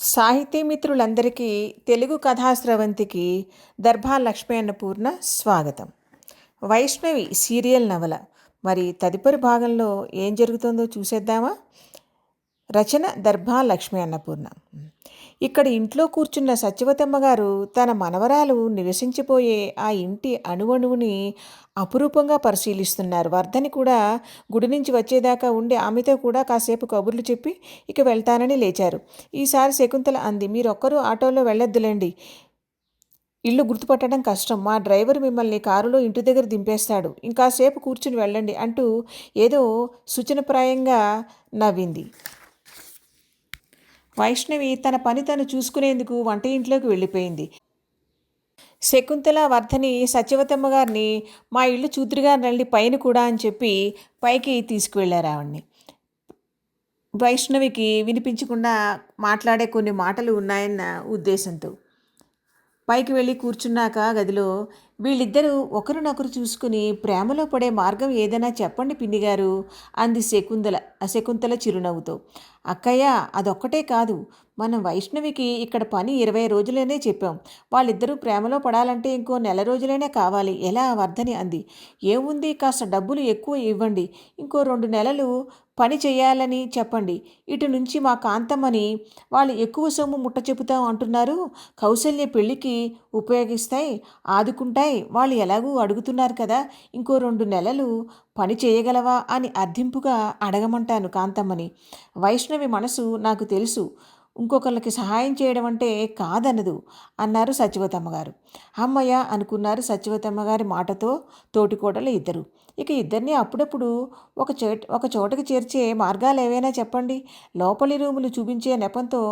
సాహితీ మిత్రులందరికీ తెలుగు కథాస్రవంతికి దర్భా లక్ష్మీ అన్నపూర్ణ స్వాగతం. వైష్ణవి సీరియల్ నవల. మరి తదుపరి భాగంలో ఏం జరుగుతుందో చూసేద్దామా? రచన దర్భా లక్ష్మీ అన్నపూర్ణ ఇక్కడ ఇంట్లో కూర్చున్న సత్యవతమ్మ గారు తన మనవరాలు నివసించిపోయే ఆ ఇంటి అణువణువుని అపురూపంగా పరిశీలిస్తున్నారు. వర్ధని కూడా గుడి నుంచి వచ్చేదాకా ఉండి ఆమెతో కూడా కాసేపు కబుర్లు చెప్పి ఇక వెళ్తానని లేచారు. ఈసారి శకుంతల అంది మీరొక్కరూ ఆటోలో వెళ్ళొద్దులేండి. ఇల్లు గుర్తుపట్టడం కష్టం. మా డ్రైవర్ మిమ్మల్ని కారులో ఇంటి దగ్గర దింపేస్తాడు. ఇంకాసేపు కూర్చుని వెళ్ళండి అంటూ ఏదో సూచనప్రాయంగా నవ్వింది. వైష్ణవి తన పని తను చూసుకునేందుకు వంట ఇంట్లోకి వెళ్ళిపోయింది. శకుంతల వర్ధని సత్యవతమ్మ గారిని మా ఇల్లు చూతురుగా రండి పైన కూడా అని చెప్పి పైకి తీసుకువెళ్ళారు ఆవిడ్ని. వైష్ణవికి వినిపించకుండా మాట్లాడే కొన్ని మాటలు ఉన్నాయన్న ఉద్దేశంతో. పైకి వెళ్ళి కూర్చున్నాక గదిలో వీళ్ళిద్దరూ ఒకరినొకరు చూసుకుని ప్రేమలో పడే మార్గం ఏదైనా చెప్పండి పిన్ని గారు అంది శకుంతల శకుంతల చిరునవ్వుతో. అక్కయ్య అదొక్కటే కాదు మనం వైష్ణవికి ఇక్కడ పని ఇరవై రోజులనే చెప్పాం. వాళ్ళిద్దరూ ప్రేమలో పడాలంటే ఇంకో నెల రోజులైనా కావాలి. ఎలా వర్ధని అంది. ఏముంది కాస్త డబ్బులు ఎక్కువ ఇవ్వండి. ఇంకో రెండు నెలలు పని చేయాలని చెప్పండి. ఇటు నుంచి మా కాంతమ్మని వాళ్ళు ఎక్కువ సొమ్ము ముట్ట చెబుతాం అంటున్నారు. కౌశల్య పెళ్ళికి ఉపయోగిస్తాయి ఆదుకుంటాయి. వాళ్ళు ఎలాగూ అడుగుతున్నారు కదా ఇంకో రెండు నెలలు పని చేయగలవా అని అర్థింపుగా అడగమంటాను కాంతమ్మని. వైష్ణవి మనసు నాకు తెలుసు ఇంకొకళ్ళకి సహాయం చేయడం అంటే కాదనదు అన్నారు సత్యవతమ్మ గారు అమ్మయ్య అనుకున్నారు సచివతమ్మ గారి మాటతో తోటికోటలు ఇద్దరు. ఇక ఇద్దరిని అప్పుడప్పుడు ఒక చోట ఒక చోటకి చేర్చే మార్గాలు ఏవైనా చెప్పండి. లోపలి రూములు చూపించే నెపంతో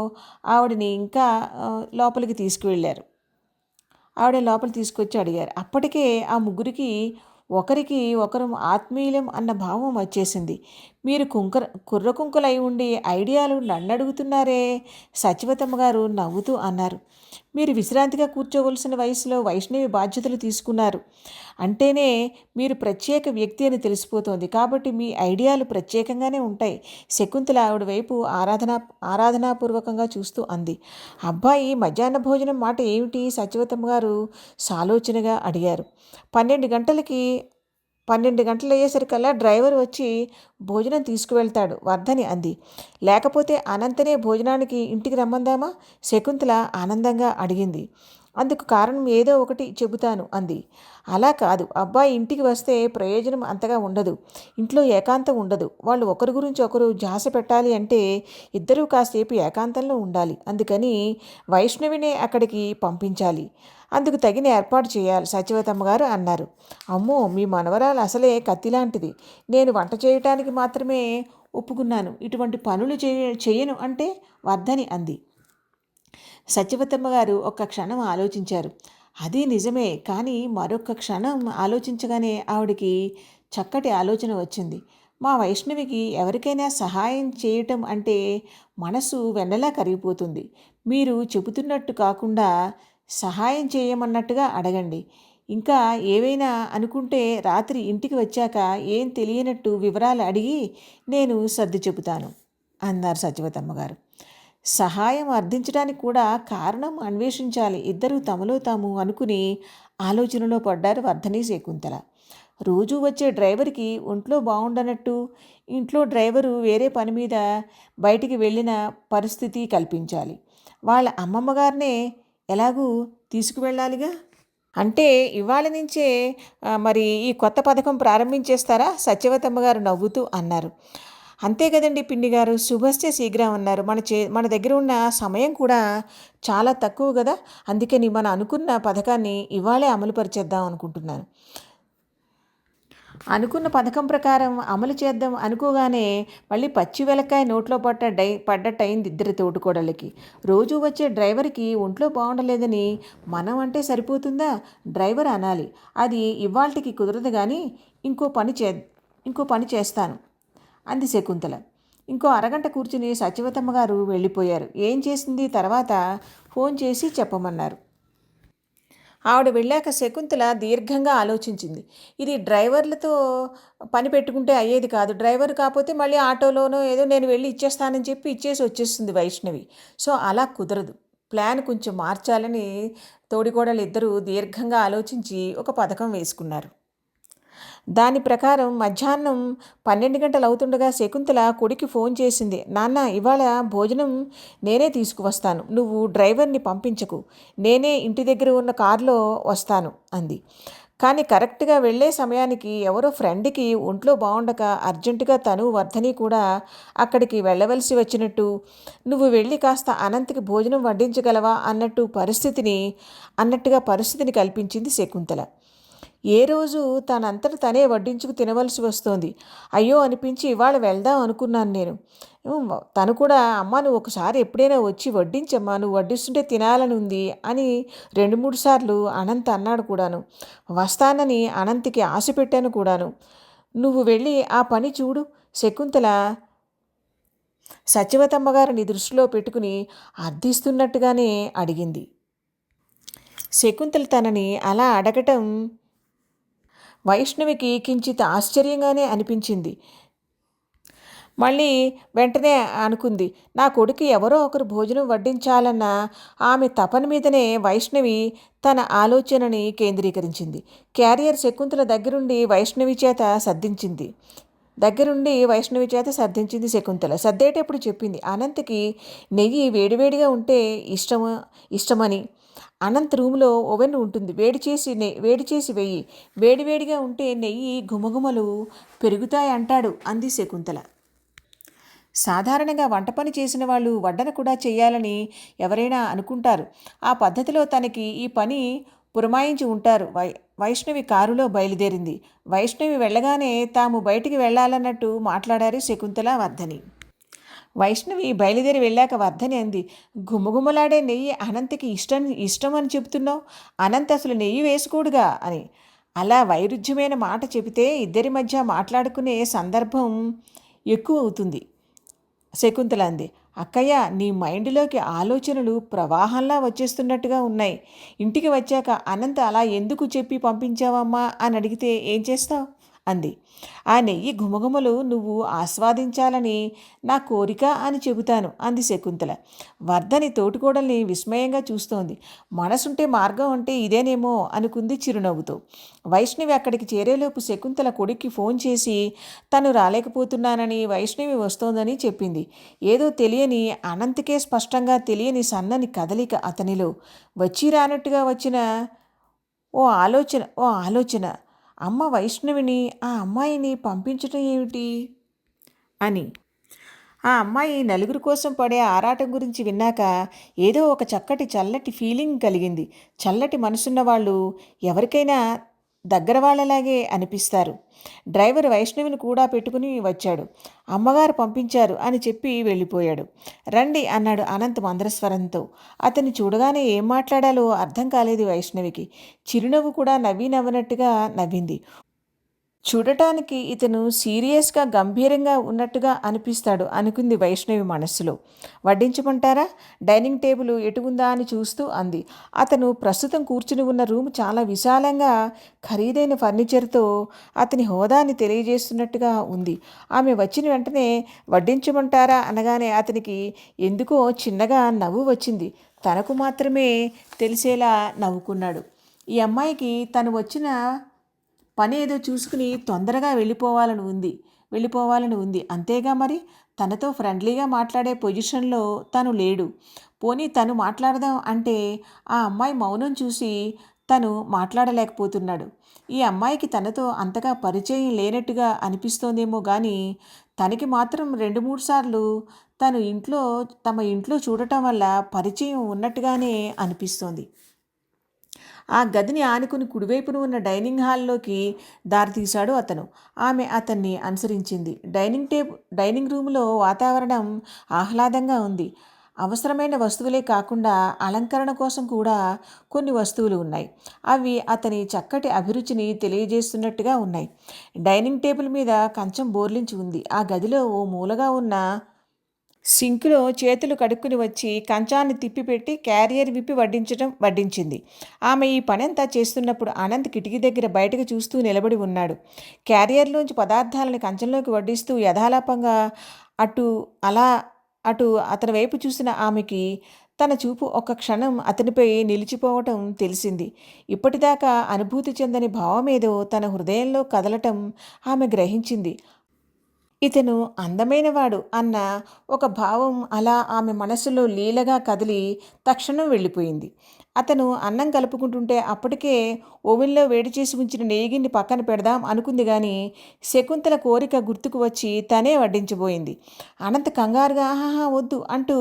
ఆవిడని ఇంకా లోపలికి తీసుకువెళ్ళారు. ఆవిడ లోపల తీసుకొచ్చి అడిగారు. అప్పటికే ఆ ముగ్గురికి ఒకరికి ఒకరు ఆత్మీయులం అన్న భావం వచ్చేసింది. మీరు కుంకర కుర్ర కుంకులై ఉండి ఐడియాలు నన్ను అడుగుతున్నారే సచివతమ్మ గారు నవ్వుతూ అన్నారు. మీరు విశ్రాంతిగా కూర్చోవలసిన వయసులో వైష్ణవి బాధ్యతలు తీసుకున్నారు. అంటేనే మీరు ప్రత్యేక వ్యక్తి అని తెలిసిపోతోంది. కాబట్టి మీ ఐడియాలు ప్రత్యేకంగానే ఉంటాయి. శకుంతల ఆవిడ వైపు ఆరాధన ఆరాధనాపూర్వకంగా చూస్తూ అంది. అబ్బాయి మధ్యాహ్న భోజనం మాట ఏమిటి? సచివతమ్మ గారు సాలోచనగా అడిగారు. పన్నెండు గంటలకి పన్నెండు గంటలు అయ్యేసరికల్లా డ్రైవర్ వచ్చి భోజనం తీసుకువెళ్తాడు వర్ధని అంది. లేకపోతే అనంతనే భోజనానికి ఇంటికి రమ్మందామా? శకుంతల ఆనందంగా అడిగింది. అందుకు కారణం ఏదో ఒకటి చెబుతాను అంది. అలా కాదు. అబ్బాయి ఇంటికి వస్తే ప్రయోజనం అంతగా ఉండదు. ఇంట్లో ఏకాంతం ఉండదు. వాళ్ళు ఒకరి గురించి ఒకరు జాస పెట్టాలి అంటే ఇద్దరూ కాసేపు ఏకాంతంలో ఉండాలి. అందుకని వైష్ణవినే అక్కడికి పంపించాలి. అందుకు తగిన ఏర్పాటు చేయాలి సత్యవతమ్మ గారు అన్నారు. అమ్మో మీ మనవరాలు అసలే కత్తిలాంటిది. నేను వంట చేయటానికి మాత్రమే ఒప్పుకున్నాను. ఇటువంటి పనులు చేయ చేయను అంటే వర్ధని అంది. సత్యవతమ్మ గారు ఒక్క క్షణం ఆలోచించారు. అది నిజమే కానీ మరొక క్షణం ఆలోచించగానే ఆవిడికి చక్కటి ఆలోచన వచ్చింది. మా వైష్ణవికి ఎవరికైనా సహాయం చేయటం అంటే మనసు వెన్నలా కరిగిపోతుంది. మీరు చెబుతున్నట్టు కాకుండా సహాయం చేయమన్నట్టుగా అడగండి. ఇంకా ఏవైనా అనుకుంటే రాత్రి ఇంటికి వచ్చాక ఏం తెలియనట్టు వివరాలు అడిగి నేను సర్ది చెబుతాను అన్నారు సత్యవతమ్మ గారు. సహాయం అర్థించడానికి కూడా కారణం అన్వేషించాలి. ఇద్దరు తమలో తాము అనుకుని ఆలోచనలో పడ్డారు వర్ధని శకుంతల. రోజు వచ్చే డ్రైవర్కి ఒంట్లో బాగుండనట్టు ఇంట్లో డ్రైవరు వేరే పని మీద బయటికి వెళ్ళిన పరిస్థితి కల్పించాలి. వాళ్ళ అమ్మమ్మగారినే ఎలాగూ తీసుకువెళ్ళాలిగా? అంటే ఇవాళ నుంచే మరి ఈ కొత్త పథకం ప్రారంభించేస్తారా? సత్యవతమ్మ గారు నవ్వుతూ అన్నారు. అంతే కదండి పిండి గారు. శుభస్తే శీఘ్రం అన్నారు. మన చే మన దగ్గర ఉన్న సమయం కూడా చాలా తక్కువ కదా. అందుకని మనం అనుకున్న పథకాన్ని ఇవాళే అమలుపరిచేద్దాం అనుకుంటున్నాను. అనుకున్న పథకం ప్రకారం అమలు చేద్దాం అనుకోగానే మళ్ళీ పచ్చి వెలకాయ నోట్లో పట్ట డై పడ్డట్టు అయింది ఇద్దరి తోటుకోడళ్ళకి. రోజు వచ్చే డ్రైవర్కి ఒంట్లో బాగుండలేదని మనం అంటే సరిపోతుందా? డ్రైవర్ అనాలి. అది ఇవాళకి కుదరదు కానీ ఇంకో పని చే ఇంకో పని చేస్తాను. అంది శకుంతల. ఇంకో అరగంట కూర్చుని సత్యవతమ్మ గారు వెళ్ళిపోయారు. ఏం చేసింది? తర్వాత ఫోన్ చేసి చెప్పమన్నారు. ఆవిడ వెళ్ళాక శకుంతల దీర్ఘంగా ఆలోచించింది. ఇది డ్రైవర్లతో పని పెట్టుకుంటే అయ్యేది కాదు. డ్రైవర్ కాకపోతే మళ్ళీ ఆటోలోనో ఏదో నేను వెళ్ళి ఇచ్చేస్తానని చెప్పి ఇచ్చేసి వచ్చేస్తుంది వైష్ణవి. సో అలా కుదరదు. ప్లాన్ కొంచెం మార్చాలని తోడికోడలు ఇద్దరూ దీర్ఘంగా ఆలోచించి ఒక పథకం వేసుకున్నారు. దాని ప్రకారం మధ్యాహ్నం పన్నెండు గంటలు అవుతుండగా శకుంతల కొడుకి ఫోన్ చేసింది నాన్న ఇవాళ భోజనం నేనే తీసుకువస్తాను. నువ్వు డ్రైవర్ని పంపించకు. నేనే ఇంటి దగ్గర ఉన్న కారులో వస్తాను అంది. కానీ కరెక్ట్గా వెళ్ళే సమయానికి ఎవరో ఫ్రెండ్కి ఒంట్లో బాగుండక అర్జెంటుగా తను వర్ధని కూడా అక్కడికి వెళ్ళవలసి వచ్చినట్టు నువ్వు వెళ్ళి కాస్త అనంతకి భోజనం వడ్డించగలవా? అన్నట్టు పరిస్థితిని అన్నట్టుగా పరిస్థితిని కల్పించింది శకుంతల. ఏ రోజు తనంతట తనే వడ్డించుకు తినవలసి వస్తోంది. అయ్యో అనిపించి ఇవాళ వెళ్దాం అనుకున్నాను నేను. తను కూడా అమ్మ నువ్వు ఒకసారి ఎప్పుడైనా వచ్చి వడ్డించమ్మా నువ్వు వడ్డిస్తుంటే తినాలని ఉంది అని రెండు మూడు సార్లు అనంత్ అన్నాడు కూడాను. వస్తానని అనంత్కి ఆశ పెట్టాను కూడాను. నువ్వు వెళ్ళి ఆ పని చూడు. శకుంతల సత్యవతమ్మ గారిని దృష్టిలో పెట్టుకుని అర్థిస్తున్నట్టుగానే అడిగింది. శకుంతల తనని అలా అడగటం వైష్ణవికి కించిత్ ఆశ్చర్యంగానే అనిపించింది. మళ్ళీ వెంటనే అనుకుంది నా కొడుకు ఎవరో ఒకరు భోజనం వడ్డించాలన్న ఆమె తపన మీదనే వైష్ణవి తన ఆలోచనని కేంద్రీకరించింది. క్యారియర్ శకుంతల దగ్గరుండి వైష్ణవి చేత సర్దించింది. దగ్గరుండి వైష్ణవి చేత సర్దించింది శకుంతల. సర్దేటప్పుడు చెప్పింది అనంతకి నెయ్యి వేడివేడిగా ఉంటే ఇష్టము ఇష్టమని. అనంత్ రూమ్లో ఓవెన్ ఉంటుంది. వేడి చేసి నెయ్యి వేడి చేసి వెయ్యి వేడివేడిగా ఉంటే నెయ్యి గుమగుమలు పెరుగుతాయి అంటాడు అంది శకుంతల. సాధారణంగా వంట పని చేసిన వాళ్ళు వడ్డన కూడా చేయాలని ఎవరైనా అనుకుంటారు. ఆ పద్ధతిలో తనకి ఈ పని పురమాయించి ఉంటారు. వై వైష్ణవి కారులో బయలుదేరింది. వైష్ణవి వెళ్ళగానే తాము బయటికి వెళ్ళాలన్నట్టు మాట్లాడారు శకుంతల వర్ధని. వైష్ణవి బయలుదేరి వెళ్ళాక వర్ధని అంది గుమగుమలాడే నెయ్యి అనంతకి ఇష్టం ఇష్టం అని చెబుతున్నావు? అనంత్ అసలు నెయ్యి వేసుకోడుగా? అని. అలా వైరుధ్యమైన మాట చెబితే ఇద్దరి మధ్య మాట్లాడుకునే సందర్భం ఎక్కువ అవుతుంది శకుంతల అంది. అక్కయ్య నీ మైండ్లోకి ఆలోచనలు ప్రవాహంలా వచ్చేస్తున్నట్టుగా ఉన్నాయి. ఇంటికి వచ్చాక అనంత అలా ఎందుకు చెప్పి పంపించావమ్మా? అని అడిగితే ఏం చేస్తావు? అంది. ఆ నెయ్యి ఘుమఘుమలు నువ్వు ఆస్వాదించాలని నా కోరిక అని చెబుతాను అంది శకుంతల. వర్ధని తోటికోడల్ని విస్మయంగా చూస్తోంది. మనసుంటే మార్గం అంటే ఇదేనేమో అనుకుంది చిరునవ్వుతో. వైష్ణవి అక్కడికి చేరేలోపు శకుంతల కొడుక్కి ఫోన్ చేసి తను రాలేకపోతున్నానని వైష్ణవి వస్తోందని చెప్పింది. ఏదో తెలియని అనంతకే స్పష్టంగా తెలియని సన్నని కదలిక అతనిలో. వచ్చి రానట్టుగా వచ్చిన ఓ ఆలోచన ఓ ఆలోచన అమ్మ వైష్ణవిని ఆ అమ్మాయిని పంపించటం ఏమిటి? అని. ఆ అమ్మాయి నలుగురి కోసం పడే ఆరాటం గురించి విన్నాక ఏదో ఒక చక్కటి చల్లటి ఫీలింగ్ కలిగింది. చల్లటి మనసున్న వాళ్ళు ఎవరికైనా దగ్గర వాళ్ళలాగే అనిపిస్తారు. డ్రైవర్ వైష్ణవిని కూడా పెట్టుకుని వచ్చాడు. అమ్మగారు పంపించారు అని చెప్పి వెళ్ళిపోయాడు. రండి అన్నాడు అనంత్ మంద్రస్వరంతో. అతన్ని చూడగానే ఏం మాట్లాడాలో అర్థం కాలేదు వైష్ణవికి. చిరునవ్వు కూడా నవ్వి నవ్వనట్టుగా నవ్వింది. చూడటానికి ఇతను సీరియస్గా గంభీరంగా ఉన్నట్టుగా అనిపిస్తాడు అనుకుంది వైష్ణవి మనస్సులో. వడ్డించమంటారా? డైనింగ్ టేబుల్ ఎటు ఉందా అని చూస్తూ అంది. అతను ప్రస్తుతం కూర్చుని ఉన్న రూమ్ చాలా విశాలంగా ఖరీదైన ఫర్నిచర్తో అతని హోదాని తెలియజేస్తున్నట్టుగా ఉంది. ఆమె వచ్చిన వెంటనే వడ్డించమంటారా అనగానే అతనికి ఎందుకో చిన్నగా నవ్వు వచ్చింది. తనకు మాత్రమే తెలిసేలా నవ్వుకున్నాడు. ఈ అమ్మాయికి తను వచ్చిన పని ఏదో చూసుకుని తొందరగా వెళ్ళిపోవాలని ఉంది వెళ్ళిపోవాలని ఉంది. అంతేగా మరి? తనతో ఫ్రెండ్లీగా మాట్లాడే పొజిషన్లో తను లేడు. పోనీ తను మాట్లాడదాం అంటే ఆ అమ్మాయి మౌనం చూసి తను మాట్లాడలేకపోతున్నాడు. ఈ అమ్మాయికి తనతో అంతగా పరిచయం లేనట్టుగా అనిపిస్తోందేమో కానీ తనకి మాత్రం రెండు మూడు సార్లు తను ఇంట్లో తమ ఇంట్లో చూడటం వల్ల పరిచయం ఉన్నట్టుగానే అనిపిస్తోంది. ఆ గదిని ఆనుకుని కుడివైపున ఉన్న డైనింగ్ హాల్లోకి దారితీశాడు అతను. ఆమె అతన్ని అనుసరించింది. డైనింగ్ టేబుల్ డైనింగ్ రూమ్లో వాతావరణం ఆహ్లాదంగా ఉంది. అవసరమైన వస్తువులే కాకుండా అలంకరణ కోసం కూడా కొన్ని వస్తువులు ఉన్నాయి. అవి అతని చక్కటి అభిరుచిని తెలియజేస్తున్నట్టుగా ఉన్నాయి. డైనింగ్ టేబుల్ మీద కంచం బోర్లించి ఉంది. ఆ గదిలో ఓ మూలగా ఉన్న సింకులో చేతులు కడుక్కుని వచ్చి కంచాన్ని తిప్పిపెట్టి క్యారియర్ విప్పి వడ్డించడం వడ్డించింది. ఆమె ఈ పనంతా చేస్తున్నప్పుడు ఆనంద్ కిటికీ దగ్గర బయటకు చూస్తూ నిలబడి ఉన్నాడు. క్యారియర్లోంచి పదార్థాలను కంచంలోకి వడ్డిస్తూ యథాలాపంగా అటు అలా అటు అతని వైపు చూసిన ఆమెకి తన చూపు ఒక్క క్షణం అతనిపై నిలిచిపోవటం తెలిసింది. ఇప్పటిదాకా అనుభూతి చెందని భావమేదో తన హృదయంలో కదలటం ఆమె గ్రహించింది. ఇతను అందమైనవాడు అన్న ఒక భావం అలా ఆమె మనసులో లీలగా కదిలి తక్షణం వెళ్ళిపోయింది. అతను అన్నం కలుపుకుంటుంటే అప్పటికే ఓవెన్లో వేడి చేసి ఉంచిన నెయ్యిగిన్ని పక్కన పెడదాం అనుకుంది కానీ శకుంతల కోరిక గుర్తుకు వచ్చి తనే వడ్డించబోయింది. అనంత కంగారుగా ఆహా వద్దు అంటూ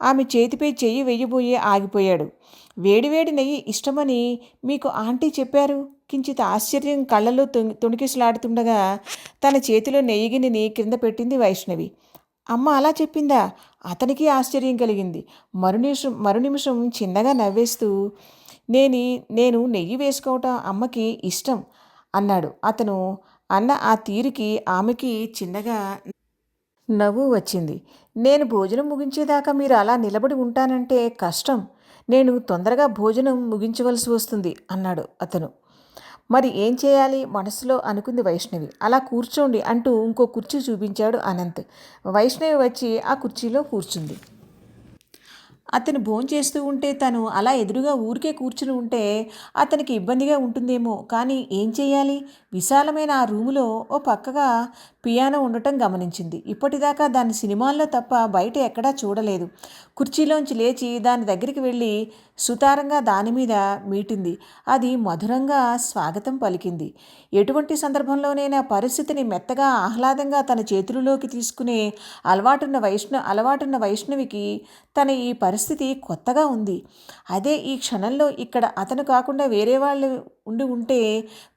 ఆమె చేతిపై చెయ్యి వెయ్యబోయి ఆగిపోయాడు. వేడివేడి నెయ్యి ఇష్టమని మీకు ఆంటీ చెప్పారు? కించిత ఆశ్చర్యం కళ్ళలో తుణికిసలాడుతుండగా తన చేతిలో నెయ్యిగిని క్రింద పెట్టింది వైష్ణవి. అమ్మ అలా చెప్పిందా? అతనికి ఆశ్చర్యం కలిగింది. మరునిమిషం మరునిమిషం చిన్నగా నవ్వేస్తూ నేని నేను నెయ్యి వేసుకోవటం అమ్మకి ఇష్టం అన్నాడు. అతను అన్న ఆ తీరికి ఆమెకి చిన్నగా నవ్వు వచ్చింది. నేను భోజనం ముగించేదాకా మీరు అలా నిలబడి ఉంటానంటే కష్టం. నేను తొందరగా భోజనం ముగించవలసి వస్తుంది అన్నాడు అతను. మరి ఏం చేయాలి? మనసులో అనుకుంది వైష్ణవి. అలా కూర్చోండి అంటూ ఇంకో కుర్చీ చూపించాడు అనంత్. వైష్ణవి వచ్చి ఆ కుర్చీలో కూర్చుంది. అతను భోంచేస్తూ ఉంటే తను అలా ఎదురుగా ఊరికే కూర్చుని ఉంటే అతనికి ఇబ్బందిగా ఉంటుందేమో. కానీ ఏం చేయాలి? విశాలమైన ఆ రూములో ఓ పక్కగా పియానో ఉండటం గమనించింది. ఇప్పటిదాకా దాని సినిమాల్లో తప్ప బయట ఎక్కడా చూడలేదు. కుర్చీలోంచి లేచి దాని దగ్గరికి వెళ్ళి సుతారంగా దాని మీద మీటింది. అది మధురంగా స్వాగతం పలికింది. ఎటువంటి సందర్భంలోనైనా పరిస్థితిని మెత్తగా ఆహ్లాదంగా తన చేతులలోకి తీసుకునే అలవాటున్న వైష్ణ అలవాటున్న వైష్ణవికి తన ఈ పరిస్థితి కొత్తగా ఉంది. అదే ఈ క్షణంలో ఇక్కడ అతను కాకుండా వేరే వాళ్ళు ఉండి ఉంటే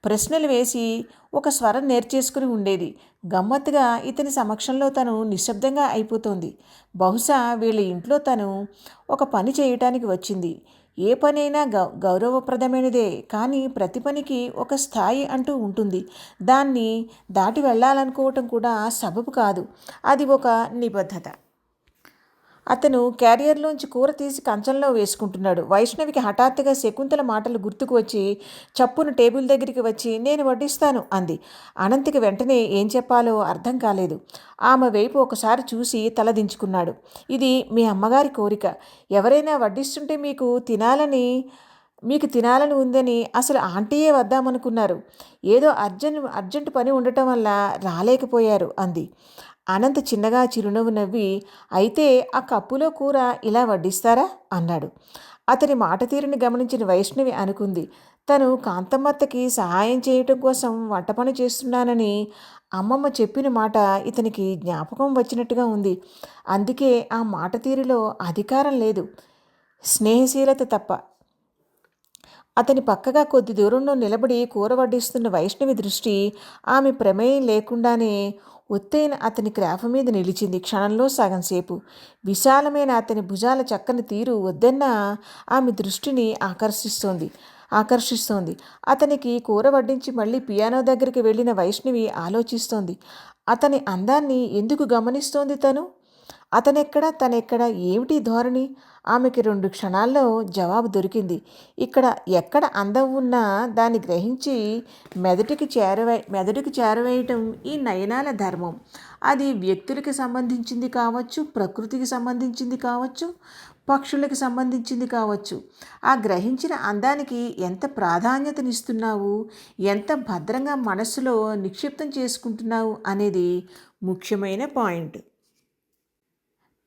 ప్రశ్నలు వేసి ఒక స్వరం నేర్చేసుకుని ఉండేది. గమ్మత్తుగా ఇతని సమక్షంలో తను నిశ్శబ్దంగా అయిపోతుంది. బహుశా వీళ్ళ ఇంట్లో తను ఒక పని చేయటానికి వచ్చింది. ఏ పనైనా గౌ గౌరవప్రదమైనదే కానీ ప్రతి పనికి ఒక స్థాయి అంటూ ఉంటుంది. దాన్ని దాటి వెళ్ళాలనుకోవటం కూడా సబబు కాదు. అది ఒక నిబద్ధత. అతను క్యారియర్లోంచి కూర తీసి కంచంలో వేసుకుంటున్నాడు. వైష్ణవికి హఠాత్తుగా శకుంతల మాటలు గుర్తుకు వచ్చి చప్పున టేబుల్ దగ్గరికి వచ్చి నేను వడ్డిస్తాను అంది. అనంతికి వెంటనే ఏం చెప్పాలో అర్థం కాలేదు. ఆమె వైపు ఒకసారి చూసి తలదించుకున్నాడు ఇది మీ అమ్మగారి కోరిక. ఎవరైనా వడ్డిస్తుంటే మీకు తినాలని మీకు తినాలని ఉందని అసలు ఆంటీయే వద్దామనుకున్నారు. ఏదో అర్జెంట్ అర్జెంట్ పని ఉండటం వల్ల రాలేకపోయారు అంది. అనంత్ చిన్నగా చిరునవ్వు నవ్వి అయితే ఆ కప్పులో కూర ఇలా వడ్డిస్తారా? అన్నాడు. అతని మాట తీరుని గమనించిన వైష్ణవి అనుకుంది. తను కాంతమ్మత్తకి సహాయం చేయటం కోసం వంట పని చేస్తున్నానని అమ్మమ్మ చెప్పిన మాట ఇతనికి జ్ఞాపకం వచ్చినట్టుగా ఉంది. అందుకే ఆ మాట తీరులో అధికారం లేదు. స్నేహశీలత తప్ప అతని పక్కగా కొద్ది దూరంలో నిలబడి కూర వడ్డిస్తున్న వైష్ణవి దృష్టి ఆమె ప్రమేయం లేకుండానే ఒత్తైన అతని క్రాఫ మీద నిలిచింది క్షణంలో సగం సేపు. విశాలమైన అతని భుజాల చక్కని తీరు వద్దన్న ఆమె దృష్టిని ఆకర్షిస్తోంది. ఆకర్షిస్తోంది. అతనికి కూర వడ్డించి మళ్ళీ పియానో దగ్గరికి వెళ్ళిన వైష్ణవి ఆలోచిస్తోంది. అతని అందాన్ని ఎందుకు గమనిస్తోంది తను? అతనెక్కడ? తనెక్కడ? ఏమిటి ధోరణి? ఆమెకి రెండు క్షణాల్లో జవాబు దొరికింది. ఇక్కడ ఎక్కడ అందం ఉన్నా దాన్ని గ్రహించి మెదటికి చేరవే మెదటికి చేరవేయటం ఈ నయనాల ధర్మం. అది వ్యక్తులకి సంబంధించింది కావచ్చు ప్రకృతికి సంబంధించింది కావచ్చు పక్షులకి సంబంధించింది కావచ్చు. ఆ గ్రహించిన అందానికి ఎంత ప్రాధాన్యతనిస్తున్నావు ఎంత భద్రంగా మనస్సులో నిక్షిప్తం చేసుకుంటున్నావు అనేది ముఖ్యమైన పాయింట్.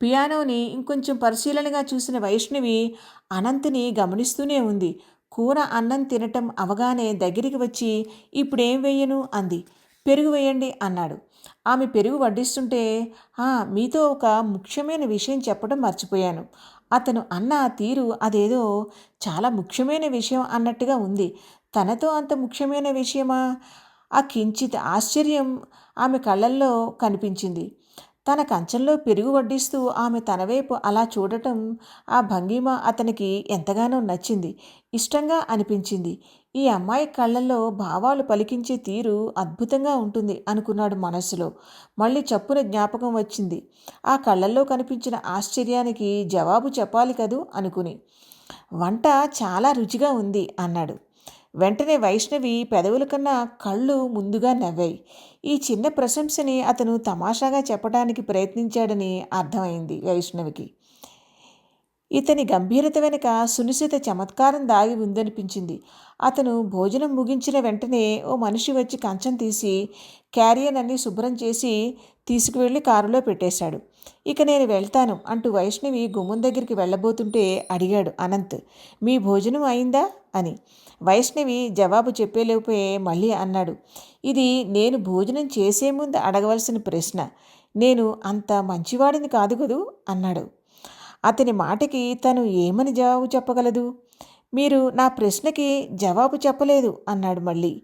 పియానోని ఇంకొంచెం పరిశీలనగా చూసిన వైష్ణవి అనంతిని గమనిస్తూనే ఉంది. కూర అన్నం తినటం అవగానే దగ్గరికి వచ్చి ఇప్పుడేం వేయను అంది. పెరుగు వేయండి అన్నాడు. ఆమె పెరుగు వడ్డిస్తుంటే మీతో ఒక ముఖ్యమైన విషయం చెప్పడం మర్చిపోయాను. అతను అన్న తీరు అదేదో చాలా ముఖ్యమైన విషయం అన్నట్టుగా ఉంది. తనతో అంత ముఖ్యమైన విషయమా? ఆ కించిత్ ఆశ్చర్యం ఆమె కళ్ళల్లో కనిపించింది. తన కంచంలో పెరుగు వడ్డిస్తూ ఆమె తన వైపు అలా చూడటం ఆ భంగిమ అతనికి ఎంతగానో నచ్చింది ఇష్టంగా అనిపించింది. ఈ అమ్మాయి కళ్ళల్లో భావాలు పలికించే తీరు అద్భుతంగా ఉంటుంది అనుకున్నాడు మనస్సులో మళ్ళీ చప్పున జ్ఞాపకం వచ్చింది. ఆ కళ్ళల్లో కనిపించిన ఆశ్చర్యానికి జవాబు చెప్పాలి కదూ అనుకుని. వంట చాలా రుచిగా ఉంది అన్నాడు. వెంటనే వైష్ణవి పెదవుల కన్నా కళ్ళు ముందుగా నవ్వాయి. ఈ చిన్న ప్రశంసని అతను తమాషాగా చెప్పడానికి ప్రయత్నించాడని అర్థమైంది వైష్ణవికి. ఇతని గంభీరత వెనుక సునిశ్చిత చమత్కారం దాగి ఉందనిపించింది. అతను భోజనం ముగించిన వెంటనే ఓ మనిషి వచ్చి కంచం తీసి క్యారియర్ అన్ని శుభ్రం చేసి తీసుకువెళ్ళి కారులో పెట్టేశాడు. ఇక నేను వెళ్తాను అంటూ వైష్ణవి గుమ్మం దగ్గరికి వెళ్ళబోతుంటే అడిగాడు అనంత్. మీ భోజనం అయిందా? అని. వైష్ణవి జవాబు చెప్పేలేకపోయే మళ్ళీ అన్నాడు. ఇది నేను భోజనం చేసే ముందు అడగవలసిన ప్రశ్న. నేను అంత మంచివాడిని కాదు కదూ? అన్నాడు. అతని మాటకి తను ఏమని జవాబు చెప్పగలదు? మీరు నా ప్రశ్నకి జవాబు చెప్పలేదు అన్నాడు మళ్ళీ.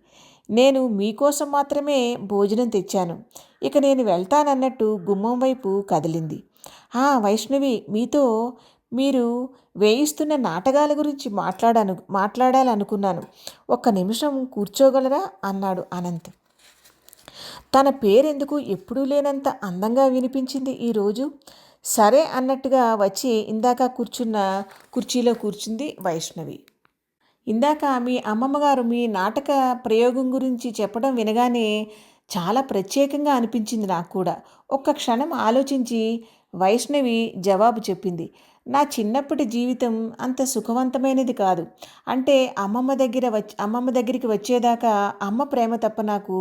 నేను మీకోసం మాత్రమే భోజనం తెచ్చాను. ఇక నేను వెళ్తానన్నట్టు గుమ్మం వైపు కదిలింది. ఆ వైష్ణవి మీతో మీరు వేయిస్తున్న నాటకాల గురించి మాట్లాడాను మాట్లాడాలనుకున్నాను. ఒక్క నిమిషం కూర్చోగలరా? అన్నాడు అనంత్. తన పేరెందుకు ఎప్పుడూ లేనంత అందంగా వినిపించింది ఈరోజు సరే అన్నట్టుగా వచ్చి ఇందాక కూర్చున్న కుర్చీలో కూర్చుంది వైష్ణవి. ఇందాక మీ అమ్మమ్మగారు మీ నాటక ప్రయోగం గురించి చెప్పడం వినగానే చాలా ప్రత్యేకంగా అనిపించింది నాకు కూడా. ఒక్క క్షణం ఆలోచించి వైష్ణవి జవాబు చెప్పింది నా చిన్నప్పటి జీవితం అంత సుఖవంతమైనది కాదు. అంటే అమ్మమ్మ దగ్గర వచ్చి అమ్మమ్మ దగ్గరికి వచ్చేదాకా అమ్మ ప్రేమ తప్ప నాకు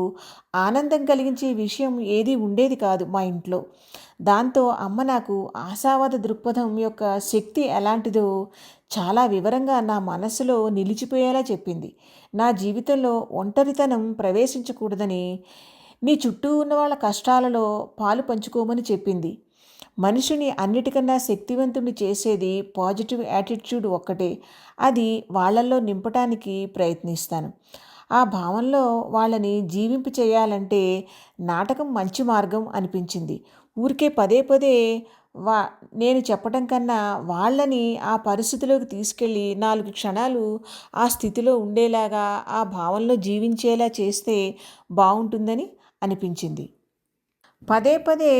ఆనందం కలిగించే విషయం ఏది ఉండేది కాదు మా ఇంట్లో. దాంతో అమ్మ నాకు ఆశావాద దృక్పథం యొక్క శక్తి ఎలాంటిదో చాలా వివరంగా నా మనసులో నిలిచిపోయేలా చెప్పింది. నా జీవితంలో ఒంటరితనం ప్రవేశించకూడదని నీ చుట్టూ ఉన్న వాళ్ళ కష్టాలలో పాలు పంచుకోమని చెప్పింది. మనిషిని అన్నిటికన్నా శక్తివంతుని చేసేది పాజిటివ్ యాటిట్యూడ్ ఒక్కటే. అది వాళ్ళల్లో నింపటానికి ప్రయత్నిస్తాను. ఆ భావంలో వాళ్ళని జీవింపు చేయాలంటే నాటకం మంచి మార్గం అనిపించింది. ఊరికే పదే పదే వా నేను చెప్పటం కన్నా వాళ్ళని ఆ పరిస్థితిలోకి తీసుకెళ్ళి నాలుగు క్షణాలు ఆ స్థితిలో ఉండేలాగా ఆ భావంలో జీవించేలా చేస్తే బాగుంటుందని అనిపించింది. పదే పదే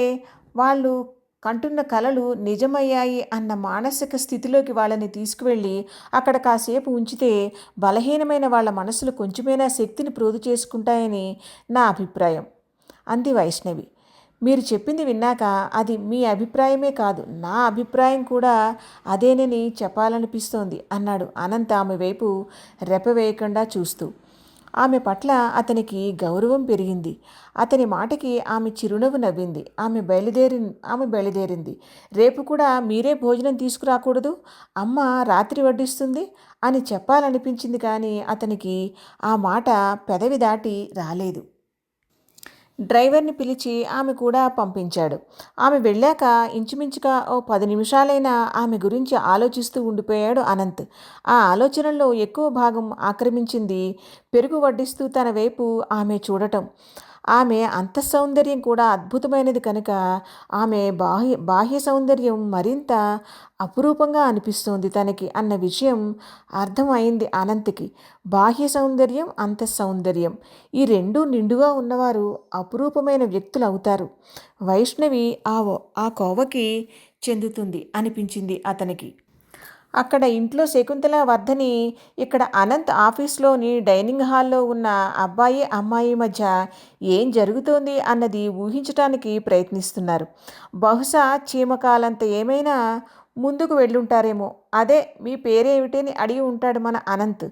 వాళ్ళు కంటున్న కలలు నిజమయ్యాయి అన్న మానసిక స్థితిలోకి వాళ్ళని తీసుకువెళ్ళి అక్కడ కాసేపు ఉంచితే బలహీనమైన వాళ్ళ మనసులు కొంచెమైనా శక్తిని ప్రోధు చేసుకుంటాయని నా అభిప్రాయం. అంది వైష్ణవి. మీరు చెప్పింది విన్నాక అది మీ అభిప్రాయమే కాదు నా అభిప్రాయం కూడా అదేనని చెప్పాలనిపిస్తోంది అన్నాడు అనంత్ ఆమె వైపు రెపవేయకుండా చూస్తూ. ఆమె పట్ల అతనికి గౌరవం పెరిగింది. అతని మాటకి ఆమె చిరునవ్వు నవ్వింది. ఆమె బయలుదేరి ఆమె బయలుదేరింది. రేపు కూడా మీరే భోజనం తీసుకురాకూడదు? అమ్మ రాత్రి వడ్డిస్తుంది అని చెప్పాలనిపించింది కానీ అతనికి ఆ మాట పెదవి దాటి రాలేదు. డ్రైవర్ని పిలిచి ఆమె కూడా పంపించాడు. ఆమె వెళ్ళాక ఇంచుమించుగా ఓ పది నిమిషాలైనా ఆమె గురించి ఆలోచిస్తూ ఉండిపోయాడు అనంత్. ఆ ఆలోచనల్లో ఎక్కువ భాగం ఆక్రమించింది పెరుగు వడ్డిస్తూ తన వైపు ఆమె చూడటం. ఆమె అంత సౌందర్యం కూడా అద్భుతమైనది కనుక ఆమె బాహ్య బాహ్య సౌందర్యం మరింత అపురూపంగా అనిపిస్తుంది తనకి అన్న విషయం అర్థమైంది అనంత్కి. బాహ్య సౌందర్యం అంత సౌందర్యం. ఈ రెండు నిండుగా ఉన్నవారు అపురూపమైన వ్యక్తులు అవుతారు. వైష్ణవి ఆ ఆ కోవకి చెందుతుంది అనిపించింది అతనికి. అక్కడ ఇంట్లో శకుంతల వర్ధని ఇక్కడ అనంత్ ఆఫీస్లోని డైనింగ్ హాల్లో ఉన్న అబ్బాయి అమ్మాయి మధ్య ఏం జరుగుతోంది అన్నది ఊహించటానికి ప్రయత్నిస్తున్నారు. బహుశా చీమకాలంత ఏమైనా ముందుకు వెళ్ళుంటారేమో. అదే మీ పేరేమిటని అడిగి ఉంటాడు మన అనంత్.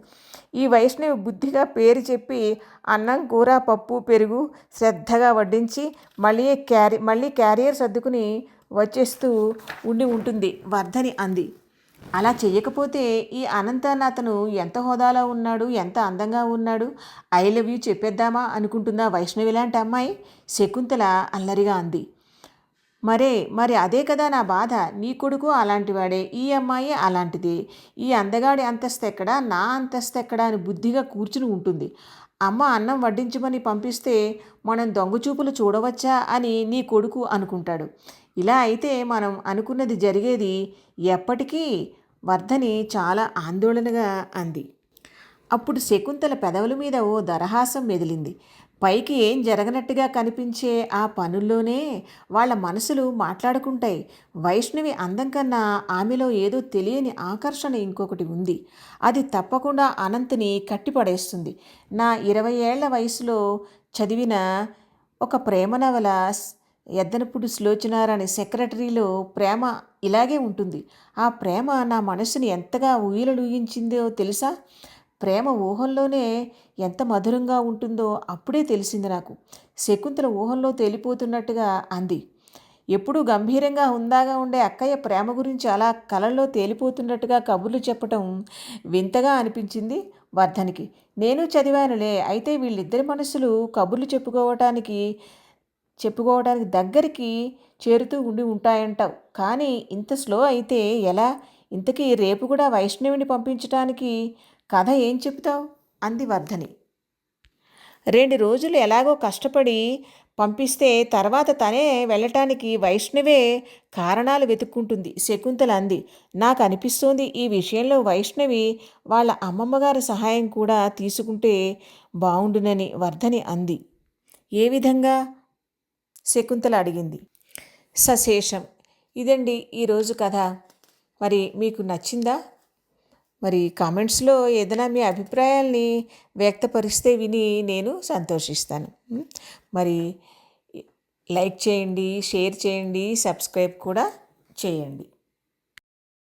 ఈ వైష్ణవి బుద్ధిగా పేరు చెప్పి అన్నం కూర పప్పు పెరుగు శ్రద్ధగా వడ్డించి మళ్ళీ క్యారీ మళ్ళీ క్యారియర్ సర్దుకుని వచ్చేస్తూ ఉండి ఉంటుంది వర్ధని అంది. అలా చెయ్యకపోతే ఈ అనంతాన్ని అతను ఎంత హోదాలో ఉన్నాడు ఎంత అందంగా ఉన్నాడు? ఐ లవ్ యూ చెప్పేద్దామా అనుకుంటుందా వైష్ణవి లాంటి అమ్మాయి శకుంతల అల్లరిగా అంది. మరే మరి అదే కదా నా బాధ. నీ కొడుకు అలాంటివాడే ఈ అమ్మాయి అలాంటిది. ఈ అందగాడి అంతస్తు ఎక్కడా? నా అంతస్తు ఎక్కడా అని బుద్ధిగా కూర్చుని ఉంటుంది. అమ్మ అన్నం వడ్డించమని పంపిస్తే మనం దొంగచూపులు చూడవచ్చా అని నీ కొడుకు అనుకుంటాడు. ఇలా అయితే మనం అనుకున్నది జరిగేది ఎప్పటికీ వర్ధని చాలా ఆందోళనగా అంది. అప్పుడు శకుంతల పెదవుల మీద ఓ దరహాసం మెదిలింది. పైకి ఏం జరగనట్టుగా కనిపించే ఆ పనుల్లోనే వాళ్ళ మనసులు మాట్లాడుకుంటాయి. వైష్ణవి అందం కన్నా ఆమెలో ఏదో తెలియని ఆకర్షణ ఇంకొకటి ఉంది. అది తప్పకుండా అనంతని కట్టిపడేస్తుంది. నా ఇరవై ఏళ్ళ వయసులో చదివిన ఒక ప్రేమ నవల ఎద్దనపుడు సులోచనారాణి సెక్రటరీలో ప్రేమ ఇలాగే ఉంటుంది. ఆ ప్రేమ నా మనసుని ఎంతగా ఊయలూగించిందో తెలుసా? ప్రేమ ఊహల్లోనే ఎంత మధురంగా ఉంటుందో అప్పుడే తెలిసింది నాకు. శకుంతల ఊహల్లో తేలిపోతున్నట్టుగా అంది. ఎప్పుడూ గంభీరంగా హుందాగా ఉండే అక్కయ్య ప్రేమ గురించి అలా కలల్లో తేలిపోతున్నట్టుగా కబుర్లు చెప్పటం వింతగా అనిపించింది వర్ధనికి. నేను చదివానులే అయితే వీళ్ళిద్దరి మనసులు కబుర్లు చెప్పుకోవటానికి చెప్పుకోవడానికి దగ్గరికి చేరుతూ ఉండి ఉంటాయంటావు. కానీ ఇంత స్లో అయితే ఎలా? ఇంతకీ రేపు కూడా వైష్ణవిని పంపించటానికి కథ ఏం చెప్తావు అంది వర్ధని. రెండు రోజులు ఎలాగో కష్టపడి పంపిస్తే తర్వాత తనే వెళ్ళటానికి వైష్ణవే కారణాలు వెతుక్కుంటుంది శకుంతల అంది. నాకు అనిపిస్తోంది ఈ విషయంలో వైష్ణవి వాళ్ళ అమ్మమ్మగారి సహాయం కూడా తీసుకుంటే బాగుండునని వర్ధని అంది. ఏ విధంగా? శకుంతల అడిగింది. సశేషం ఇదండి ఈరోజు కథ. మరి మీకు నచ్చిందా? మరి కామెంట్స్లో ఏదైనా మీ అభిప్రాయాల్ని వ్యక్తపరిస్తే విని నేను సంతోషిస్తాను. మరి లైక్ చేయండి షేర్ చేయండి సబ్స్క్రైబ్ కూడా చేయండి.